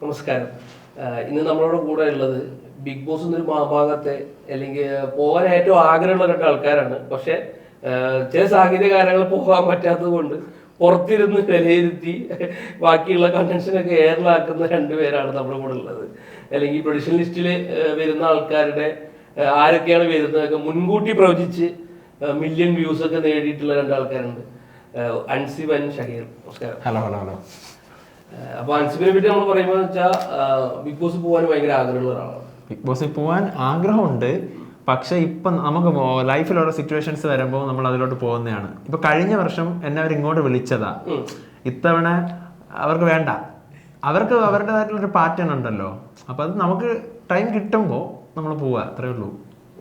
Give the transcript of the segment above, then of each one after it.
നമസ്കാരം. ഇന്ന് നമ്മളോട് കൂടെ ഉള്ളത് ബിഗ് ബോസ് എന്നൊരു ഭാഗത്തെ അല്ലെങ്കിൽ പോകാൻ ഏറ്റവും ആഗ്രഹമുള്ള രണ്ട് ആൾക്കാരാണ്. പക്ഷെ ചില സാഹചര്യ കാരണങ്ങൾ പോകാൻ പറ്റാത്തത് കൊണ്ട് പുറത്തിരുന്ന് വിലയിരുത്തി ബാക്കിയുള്ള കണ്ടൻഷനൊക്കെ എയറിലാക്കുന്ന രണ്ടുപേരാണ് നമ്മുടെ കൂടെ ഉള്ളത്. അല്ലെങ്കിൽ പ്രൊഡിഷൻ ലിസ്റ്റിൽ വരുന്ന ആൾക്കാരുടെ ആരൊക്കെയാണ് വരുന്നതൊക്കെ മുൻകൂട്ടി പ്രവചിച്ച് മില്യൺ വ്യൂസ് ഒക്കെ നേടിയിട്ടുള്ള രണ്ടാൾക്കാരുണ്ട് അൻസിബൻ ഷഹീർ. നമസ്കാരം. Hello hello hello. അപ്പൊ അൻസിബിനെ പറ്റി നമ്മൾ പറയുമ്പോൾ വെച്ചാൽ ബിഗ് ബോസ് പോകാൻ ഭയങ്കര ആഗ്രഹമുള്ള ഒരാളാണ്. ബിഗ് ബോസിൽ പോകാൻ ആഗ്രഹമുണ്ട്. പക്ഷെ ഇപ്പം നമുക്ക് ഓരോ സിറ്റുവേഷൻസ് വരുമ്പോൾ നമ്മൾ അതിലോട്ട് പോകുന്നതാണ്. ഇപ്പൊ കഴിഞ്ഞ വർഷം എന്നെ അവർ ഇങ്ങോട്ട് വിളിച്ചതാ. ഇത്തവണ അവർക്ക് വേണ്ട. അവർക്ക് അവരുടേതായിട്ടുള്ളൊരു പാറ്റേൺ ഉണ്ടല്ലോ. അപ്പൊ അത് നമുക്ക് ടൈം കിട്ടുമ്പോൾ നമ്മൾ പോവുക അത്രേ ഉള്ളൂ.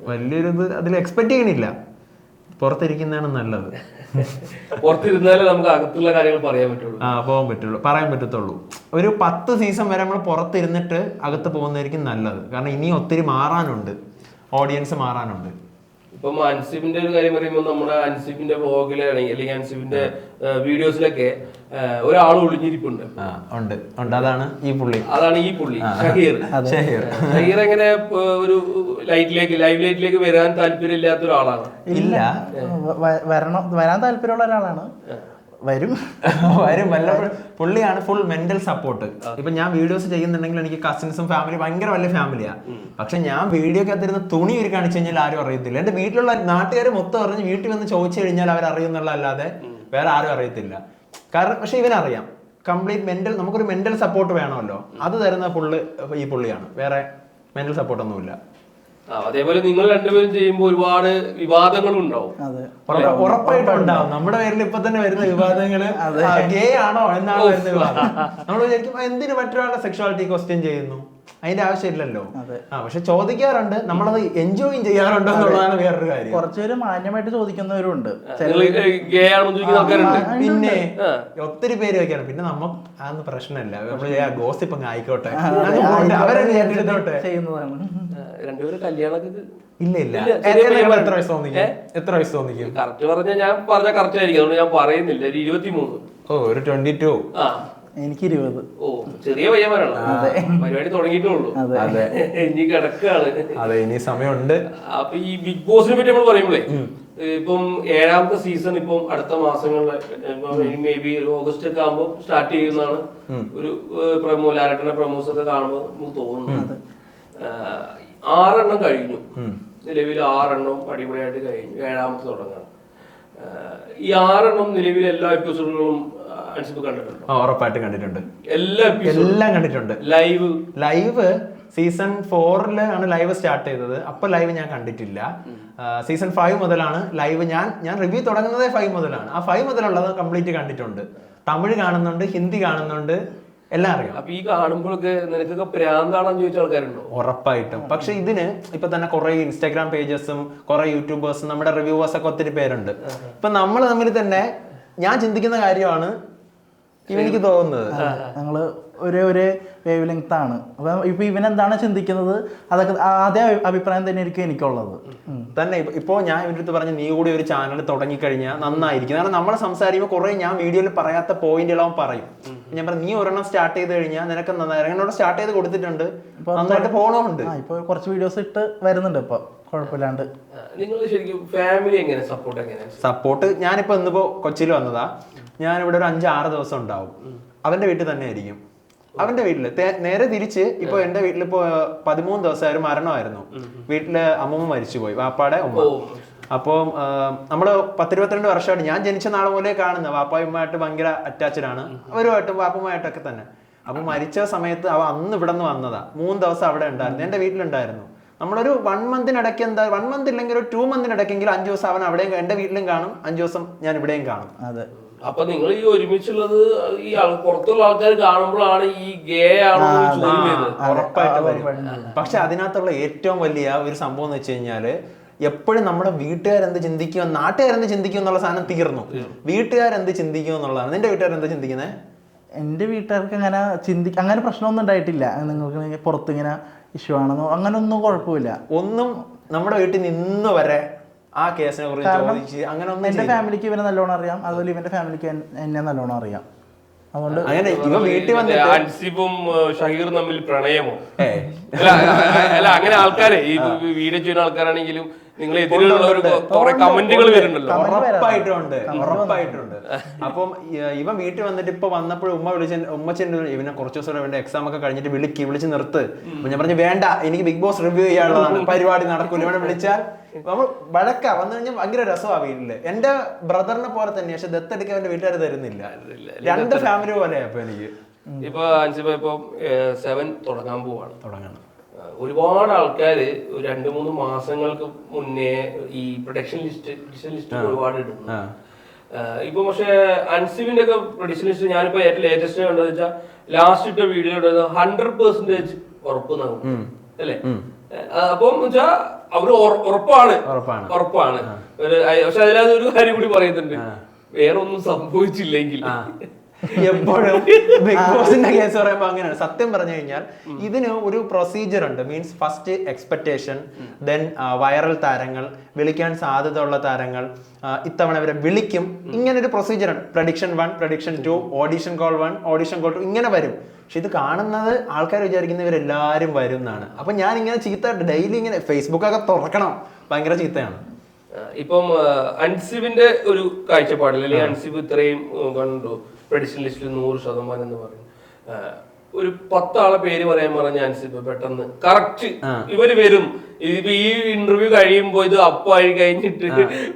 വലിയൊരു ഇത് അതിൽ എക്സ്പെക്ട് ചെയ്യണില്ല. പുറത്തിരിക്കുന്നതാണ് നല്ലത്. പുറത്തിരുന്നാലേ നമുക്ക് അകത്തുള്ള കാര്യങ്ങൾ പറയാൻ പറ്റുള്ളൂ. ആ പോകാൻ പറ്റുള്ളൂ. പറയാൻ പറ്റത്തുള്ളൂ. ഒരു പത്ത് സീസൺ വരെ നമ്മൾ പുറത്തിരുന്നിട്ട് അകത്ത് പോകുന്നതായിരിക്കും നല്ലത്. കാരണം ഇനി ഒത്തിരി മാറാനുണ്ട്. ഓഡിയൻസ് മാറാനുണ്ട്. ഇപ്പം അൻസിബിന്റെ ഒരു കാര്യം പറയുമ്പോൾ നമ്മുടെ അൻസിബിന്റെ വ്ളോഗിലാണെങ്കിൽ അല്ലെങ്കിൽ അൻസിബിന്റെ വീഡിയോസിലൊക്കെ ഒരാൾ ഒളിഞ്ഞിരിപ്പുണ്ട്. ഉണ്ട്. ഉണ്ട്. അതാണ് ഈ പുള്ളി. അതാണ് ഈ പുള്ളി ഷഹീർ. ഷഹീർ. ഷഹീർ എങ്ങനെ ഒരു ലൈറ്റിലേക്ക് ലൈവ് ലൈറ്റിലേക്ക് വരാൻ താല്പര്യമില്ലാത്ത ഒരാളാണ്. ഇല്ല. വരണം വരാൻ താല്പര്യമുള്ള ഒരാളാണ്. വരും. വരും. വല്ലപ്പോഴും. പുള്ളിയാണ് ഫുൾ മെന്റൽ സപ്പോർട്ട് ഇപ്പൊ ഞാൻ വീഡിയോസ് ചെയ്യുന്നുണ്ടെങ്കിൽ എനിക്ക് കസിൻസും ഫാമിലി ഭയങ്കര വലിയ ഫാമിലിയാ പക്ഷെ ഞാൻ വീഡിയോ കത്തിരുന്ന തുണി ഒരു കാണിച്ചു കഴിഞ്ഞാൽ ആരും അറിയത്തില്ല. എന്റെ വീട്ടിലുള്ള നാട്ടുകാർ മൊത്തം അറിഞ്ഞ് വീട്ടിൽ വന്ന് ചോദിച്ചു കഴിഞ്ഞാൽ അവർ അറിയുന്നുള്ള അല്ലാതെ വേറെ ആരും അറിയത്തില്ല. കാരണം പക്ഷെ ഇവനറിയാം. കംപ്ലീറ്റ് മെന്റൽ നമുക്കൊരു മെന്റൽ സപ്പോർട്ട് വേണമല്ലോ. അത് തരുന്ന പുള്ളി ഈ പുള്ളിയാണ്. വേറെ മെന്റൽ സപ്പോർട്ടൊന്നുമില്ല ഒന്നുമില്ല. അതേപോലെ നിങ്ങൾ രണ്ടുപേരും ചെയ്യുമ്പോൾ ഒരുപാട് വിവാദങ്ങളും ഉണ്ടാവും അതെ ഉറപ്പായിട്ടും ഉണ്ടാവും നമ്മുടെ പേരിൽ ഇപ്പൊ തന്നെ വരുന്ന വിവാദങ്ങൾ ഗേ ആണോ എന്നാണ് വരുന്ന വിവാദം. നമ്മൾ വിചാരിക്കും എന്തിനു എന്തിന് മറ്റൊരാളുടെ സെക്ഷുവാലിറ്റി ക്വസ്റ്റ്യൻ ചെയ്യുന്നു? അതിന്റെ ആവശ്യമില്ലല്ലോ. അതെ. ആ പക്ഷെ ചോദിക്കാറുണ്ട്. നമ്മളത് എൻജോയും ചെയ്യാറുണ്ടോ എന്നുള്ളതാണ് വേറൊരു കാര്യം. കുറച്ചുപേര് മാന്യമായിട്ട് ചോദിക്കുന്നവരുണ്ട് പിന്നെ ഒത്തിരി പേര് വെക്കാറ് പിന്നെ നമ്മ അതൊന്നും പ്രശ്നമില്ല. നമ്മൾ ഗോസിപ്പ് അങ്ങ് ആയിക്കോട്ടെ. അവരങ്ങ് ഏറ്റെടുത്തോട്ടെ. ചെയ്യുന്നതാണ്. ആ, രണ്ടുപേരും കല്യാണമൊക്കെ ഇല്ല ഇല്ല. എത്ര വയസ്സ് തോന്നിക്കും? എത്ര വയസ്സ് തോന്നിക്കും? കറക്റ്റ് പറഞ്ഞാൽ ഞാൻ പറഞ്ഞ കറക്റ്റ് ആയിരിക്കും. അതുകൊണ്ട് ഞാൻ പറയുന്നില്ല. ഒരു ഇരുപത്തി മൂന്ന് ഓ ഒരു ട്വന്റി ടു ആ. എനിക്ക് ഇരുപത് ഓ ചെറിയ പയ്യന്മാരാണ്? പരിപാടി തുടങ്ങിയിട്ടേ ഉള്ളൂ അതെ. ഇനി കിടക്കാണ്. അതെ ഇനി സമയമുണ്ട്. അപ്പൊ ഈ ബിഗ് ബോസിനെ പറ്റി നമ്മൾ പറയുമ്പോഴേ ഇപ്പം ഏഴാമത്തെ സീസൺ ഇപ്പം അടുത്ത മാസങ്ങളിൽ മേ ബി ഒരു ഓഗസ്റ്റ് ഒക്കെ ആകുമ്പോൾ സ്റ്റാർട്ട് ചെയ്യുന്നതാണ്. ഒരു പ്രമോ ലാരട്ടന്റെ പ്രമോസ് ഒക്കെ കാണുമ്പോൾ നമുക്ക് തോന്നുന്നു. ആറെണ്ണം കഴിഞ്ഞു. നിലവിൽ ആറെണ്ണം അടിപൊളിയായിട്ട് കഴിഞ്ഞു. ഏഴാമത്തെ തുടങ്ങാണ് ഈ ആറെണ്ണം നിലവിൽ എല്ലാ എപ്പിസോഡുകളും കണ്ടിട്ടുണ്ടോ? ഉറപ്പായിട്ടും കണ്ടിട്ടുണ്ട്. എല്ലാ എല്ലാം കണ്ടിട്ടുണ്ട്. ലൈവ് ലൈവ് സീസൺ ഫോറിൽ ആണ് ലൈവ് സ്റ്റാർട്ട് ചെയ്തത്. അപ്പൊ ലൈവ് ഞാൻ കണ്ടിട്ടില്ല. സീസൺ ഫൈവ് മുതലാണ് ലൈവ് ഞാൻ ഞാൻ റിവ്യൂ തുടങ്ങുന്നതേ ഫൈവ് മുതലാണ്. ആ ഫൈവ് മുതലുള്ളത് കംപ്ലീറ്റ് കണ്ടിട്ടുണ്ട്. തമിഴ് കാണുന്നുണ്ട് ഹിന്ദി കാണുന്നുണ്ട് എല്ലാം അറിയാം. അപ്പൊ ഈ കാണുമ്പോഴൊക്കെ നിനക്കൊക്കെ പ്രാന്താണെന്ന് ചോദിച്ച ആൾക്കാരുണ്ടോ? ഉറപ്പായിട്ടും. പക്ഷെ ഇതിന് ഇപ്പൊ തന്നെ കുറെ ഇൻസ്റ്റാഗ്രാം പേജസും കുറെ യൂട്യൂബേഴ്സും നമ്മുടെ റിവ്യൂവേഴ്സ് ഒക്കെ ഒത്തിരി പേരുണ്ട്. ഇപ്പൊ നമ്മൾ തമ്മിൽ തന്നെ ഞാൻ ചിന്തിക്കുന്ന കാര്യമാണ് ഇവനിക്ക് തോന്നുന്നത് ഞങ്ങൾ ഒരേ ഒരേ വേവ് ലെങ്ത് ആണ്. അപ്പൊ ഇപ്പൊ ഇവൻ എന്താണ് ചിന്തിക്കുന്നത്? അതൊക്കെ ആദ്യ അതേ അഭിപ്രായം തന്നെ ആയിരിക്കും എനിക്കുള്ളത് തന്നെ ഇപ്പൊ ഞാൻ ഇവന്റെ അടുത്ത് പറഞ്ഞു നീ കൂടി ഒരു ചാനൽ തുടങ്ങി കഴിഞ്ഞാൽ നന്നായിരിക്കും. കാരണം നമ്മൾ സംസാരിക്കുമ്പോൾ കുറെ ഞാൻ വീഡിയോയിൽ പറയാത്ത പോയിന്റുകൾ അവൻ പറയും. ഞാൻ പറഞ്ഞു നീ ഒരെണ്ണം സ്റ്റാർട്ട് ചെയ്ത് കഴിഞ്ഞാൽ നിനക്ക് നന്നായി. എന്നോട് സ്റ്റാർട്ട് ചെയ്ത് കൊടുത്തിട്ടുണ്ട്. നന്നായിട്ട് പോകണമുണ്ട് ഇപ്പൊ കുറച്ച് വീഡിയോസ് ഇട്ട് വരുന്നുണ്ട് ഇപ്പൊ. കുഴപ്പമില്ലാണ്ട്. നിങ്ങൾ ശരിക്കും ഫാമിലി എങ്ങനെ? സപ്പോർട്ട് എങ്ങനെ? സപ്പോർട്ട് ഞാനിപ്പോ ഇന്നിപ്പോ കൊച്ചിയിൽ വന്നതാ. ഞാൻ ഇവിടെ ഒരു അഞ്ചാറ് ആറ് ദിവസം ഉണ്ടാവും. അവന്റെ വീട്ടിൽ തന്നെ ആയിരിക്കും. അവന്റെ വീട്ടിൽ നേരെ തിരിച്ച് ഇപ്പൊ എന്റെ വീട്ടിൽ ഇപ്പൊ പതിമൂന്ന് ദിവസം ഒരു മരണമായിരുന്നു. വീട്ടിൽ അമ്മമ്മ മരിച്ചുപോയി വാപ്പാടെ ഉമ്മ. അപ്പോൾ നമ്മൾ പത്തിരുപത്തിരണ്ട് വർഷമായിട്ട് ഞാൻ ജനിച്ച നാൾ മുതലേ കാണുന്ന വാപ്പായുമായിട്ട് ഭയങ്കര അറ്റാച്ച്ഡ് ആണ്. അവരുമായിട്ടും വാപ്പുമായിട്ടൊക്കെ തന്നെ. അപ്പൊ മരിച്ച സമയത്ത് അവ അന്ന് ഇവിടെ നിന്ന് വന്നതാ. മൂന്ന് ദിവസം അവിടെ ഉണ്ടായിരുന്നു. എന്റെ വീട്ടിലുണ്ടായിരുന്നു. നമ്മളൊരു വൺ മന്തിനിടയ്ക്ക് എന്താ വൺ മന്ത് ഇല്ലെങ്കിൽ ഒരു ടു മന്തിനിടയ്ക്കെങ്കിലും അഞ്ചു ദിവസം അവൻ അവിടെയും എന്റെ വീട്ടിലും കാണും. അഞ്ചു ദിവസം ഞാൻ ഇവിടെയും കാണും. അതെ. അപ്പൊ നിങ്ങൾ ഈ ഒരുമിച്ചുള്ളത് ഈ പുറത്തുള്ള ആൾക്കാർ കാണുമ്പോഴാണ് ഈ ഗേ ആണോ ഉറപ്പായിട്ട് പക്ഷെ അതിനകത്തുള്ള ഏറ്റവും വലിയ ഒരു സംഭവം എന്ന് വെച്ച് കഴിഞ്ഞാൽ എപ്പോഴും നമ്മുടെ വീട്ടുകാരെന്ത് ചിന്തിക്കും നാട്ടുകാരെന്ത് ചിന്തിക്കും എന്നുള്ള സാധനം തീർന്നു. വീട്ടുകാരെന്ത് ചിന്തിക്കും എന്നുള്ളതാണ്. നിന്റെ വീട്ടുകാരെന്ത് ചിന്തിക്കുന്നത് എന്റെ വീട്ടുകാർക്ക് അങ്ങനെ ചിന്തി അങ്ങനെ പ്രശ്നമൊന്നും ഉണ്ടായിട്ടില്ല. നിങ്ങൾക്ക് പുറത്ത് ഇങ്ങനെ ഇഷ്യൂ ആണെന്നോ അങ്ങനെ ഒന്നും കുഴപ്പമില്ല. ഒന്നും നമ്മുടെ വീട്ടിൽ നിന്ന് വരെ ആ കേസിനെ കുറിച്ച് ചോദിച്ച് അങ്ങനെ ഒന്നും എന്റെ ഫാമിലിക്ക് ഇവനെ നല്ലോണം അറിയാം. അതുപോലെ ഇവന്റെ ഫാമിലിക്ക് എന്നെ നല്ലോണം അറിയാം. അതുകൊണ്ട് അങ്ങനെ ഇവ വീട്ടിൽ വന്നിട്ട് അൻസിബും ഷഹീറും തമ്മിൽ പ്രണയമോ? അല്ല അല്ല അങ്ങനെ ആൾക്കാരെ ഈ വീഡിയോ ചെയ്യുന്ന ആൾക്കാരാണെങ്കിലും നിങ്ങൾ എതിരെയുള്ള കമന്റുകൾ വരുന്നുണ്ടല്ലോ. ഉറപ്പായിട്ടുണ്ട് ഉറപ്പായിട്ടുണ്ട്. അപ്പം ഇവ ഇവൻ വീട്ടിൽ വന്നിട്ട് ഇപ്പൊ വന്നപ്പോൾ ഉമ്മ വിളിച്ച ഉമ്മച്ചെന്റെ ഇവനെ കുറച്ച് ദിവസം ഇവന്റെ എക്സാം ഒക്കെ കഴിഞ്ഞിട്ട് വിളിക്ക് വിളിച്ച് നിർത്ത്. ഞാൻ പറഞ്ഞു വേണ്ട എനിക്ക് ബിഗ് ബോസ് റിവ്യൂ ചെയ്യാനുള്ളതാണ്. പരിപാടി നടക്കൂല. ഇവിടെ വിളിച്ചാൽ നമ്മൾ വഴക്ക. വന്നു കഴിഞ്ഞാൽ ഭയങ്കര രസമാണ് വീട്ടിൽ. എന്റെ ബ്രദറിനെ പോലെ തന്നെ പക്ഷെ ദത്തെടുക്കാൻ എന്റെ വീട്ടുകാർ തരുന്നില്ല. രണ്ട് ഫാമിലി പോലെയാ ഇപ്പൊ എനിക്ക്. ഇപ്പൊ അഞ്ചു ഇപ്പൊ സെവൻ തുടങ്ങാൻ പോവാണ്. തുടങ്ങണം. ഒരുപാട് ആൾക്കാർ രണ്ടു മൂന്ന് മാസങ്ങൾക്ക് മുന്നേ ഈ പ്രൊഡക്ഷൻ ലിസ്റ്റ് പ്രൊഡക്ഷൻ ലിസ്റ്റ് ഒരുപാട് ഇടുന്നു. ഇപ്പൊ പക്ഷെ അൻസിബിന്റെ ഒക്കെ പ്രൊഡക്ഷൻ ലിസ്റ്റ് ഞാനിപ്പോ ഏറ്റവും ലേറ്റസ്റ്റ് കണ്ടത് വെച്ചാൽ ലാസ്റ്റ് ഇട്ട വീഡിയോ ഹൺഡ്രഡ് പെർസെന്റേജ് ഉറപ്പ് നൽകും. അല്ലേ? അപ്പം വെച്ചാ അവർ ഉറപ്പാണ്. ഉറപ്പാണ്. ഉറപ്പാണ്. പക്ഷെ അതിലൊരു ഒരു കാര്യം കൂടി പറയുന്നുണ്ട്. വേറെ ഒന്നും സംഭവിച്ചില്ലെങ്കിൽ. എപ്പോഴും ബിഗ് ബോസിന്റെ കേസ് പറയുമ്പോൾ അങ്ങനെയാണ്. സത്യം പറഞ്ഞു കഴിഞ്ഞാൽ ഇതിന് ഒരു പ്രൊസീജിയർ ഉണ്ട്. Means first expectation then viral താരങ്ങൾ വിളിക്കാൻ സാധ്യതയുള്ള താരങ്ങൾ ആ, ഇത്തവണ ഇവരെ വിളിക്കും. ഇങ്ങനെ ഒരു പ്രൊസീജിയർ ഉണ്ട് prediction one prediction two audition call one audition call two ഇങ്ങനെ വരും. പക്ഷെ ഇത് കാണുന്നത് ആൾക്കാർ വിചാരിക്കുന്ന ഇവരെല്ലാവരും വരും എന്നാണ്. അപ്പൊ ഞാൻ ഇങ്ങനെ ചീത്ത ഡെയിലി ഇങ്ങനെ ഫേസ്ബുക്കൊക്കെ തുറക്കണം. ഭയങ്കര ചീത്തയാണ്. ഇപ്പം അൻസിബിന്റെ ഒരു കാഴ്ചപ്പാടിൽ അല്ലെങ്കിൽ അൻസിബ് ഇത്രയും കണ്ടു. പ്രഡിഷൻ ലിസ്റ്റിൽ നൂറ് ശതമാനം എന്ന് പറയും. ഒരു പത്താളെ പേര് പറയാൻ പറഞ്ഞ അൻസിബ് പെട്ടെന്ന്. കറക്റ്റ് ഇവർ വരും. ഇതിപ്പോ ഈ ഇന്റർവ്യൂ കഴിയുമ്പോ ഇത് അപ്പായി കഴിഞ്ഞിട്ട്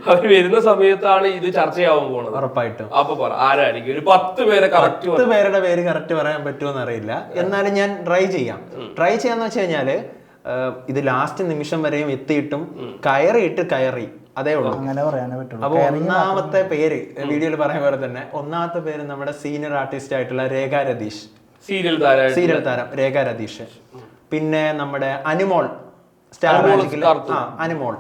അവർ വരുന്ന സമയത്താണ് ഇത് ചർച്ചയാവാൻ പോണത്. ഉറപ്പായിട്ടും. അപ്പൊ പറ ആരായിരിക്കും? ഒരു പത്ത് പേരെ കറക്റ്റ് പത്ത് പേരുടെ പേര് കറക്റ്റ് പറയാൻ പറ്റുമോ അറിയില്ല എന്നാലും ഞാൻ ട്രൈ ചെയ്യാം. ട്രൈ ചെയ്യാന്ന് വെച്ച് കഴിഞ്ഞാൽ ഇത് ലാസ്റ്റ് നിമിഷം വരെയും എത്തിയിട്ടും കയറിയിട്ട് കയറി. അതേ ഉള്ളൂ. അങ്ങനെ പറയാനേ പറ്റുള്ളൂ. അപ്പൊ ഒന്നാമത്തെ പേര് വീഡിയോയിൽ പറയാൻ പോലെ തന്നെ ഒന്നാമത്തെ പേര് നമ്മുടെ സീനിയർ ആർട്ടിസ്റ്റ് ആയിട്ടുള്ള രേഖ രതീഷ്. സീരിയൽ താരം. സീരിയൽ താരം രേഖ രതീഷ്. പിന്നെ നമ്മുടെ അനുമോൾ സ്റ്റാർ അനുമോൾ ആ അനുമോൾ.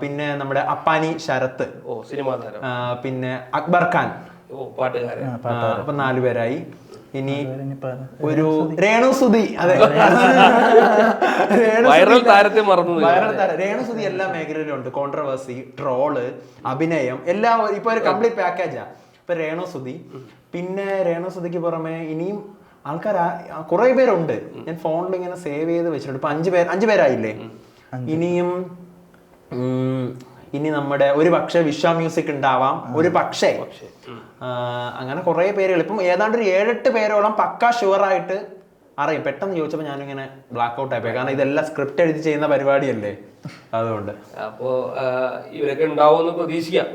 പിന്നെ നമ്മുടെ അപ്പാനി ശരത്ത്. ഓ സിനിമാ താരം. പിന്നെ അക്ബർ ഖാൻ. ഓ പാട്ടുകാരൻ. അപ്പൊ നാല് പേരായി. ഇനി ഒരു ഒരു രേണുസുതി അതെ. വൈറൽ താരത്തെ മറന്നു വൈറൽ താരം രേണുസുതി എല്ലാ മേഖലയിലും ഉണ്ട് കോൺട്രവേഴ്സി ട്രോൾ അഭിനയം എല്ലാം ഇപ്പൊ ഒരു കംപ്ലീറ്റ് പാക്കേജാ ഇപ്പൊ രേണുസുതി പിന്നെ രേണുസുതിക്ക് പുറമെ ഇനിയും ആൾക്കാർ കുറെ പേരുണ്ട്. ഞാൻ ഫോണിൽ ഇങ്ങനെ സേവ് ചെയ്ത് വെച്ചിട്ടുണ്ട്. ഇപ്പൊ അഞ്ചു പേര് അഞ്ചു പേരായില്ലേ? ഇനിയും ഇനി നമ്മുടെ ഒരു പക്ഷേ വിശ്വ മ്യൂസിക് ഉണ്ടാവാം ഒരു പക്ഷേ. അങ്ങനെ കുറെ പേരുകൾ ഇപ്പം ഏതാണ്ട് ഒരു ഏഴെട്ട് പേരോളം പക്ക ഷുവറായിട്ട് അറിയാം. പെട്ടെന്ന് ചോദിച്ചപ്പോൾ ഞാനിങ്ങനെ ബ്ലാക്ക് ഔട്ട് ആയിപ്പോയി. കാരണം ഇതെല്ലാം സ്ക്രിപ്റ്റ് എഴുതി ചെയ്യുന്ന പരിപാടിയല്ലേ? അതുകൊണ്ട്. അപ്പോ ഇവരൊക്കെ ഉണ്ടാവുമെന്ന് പ്രതീക്ഷിക്കാം.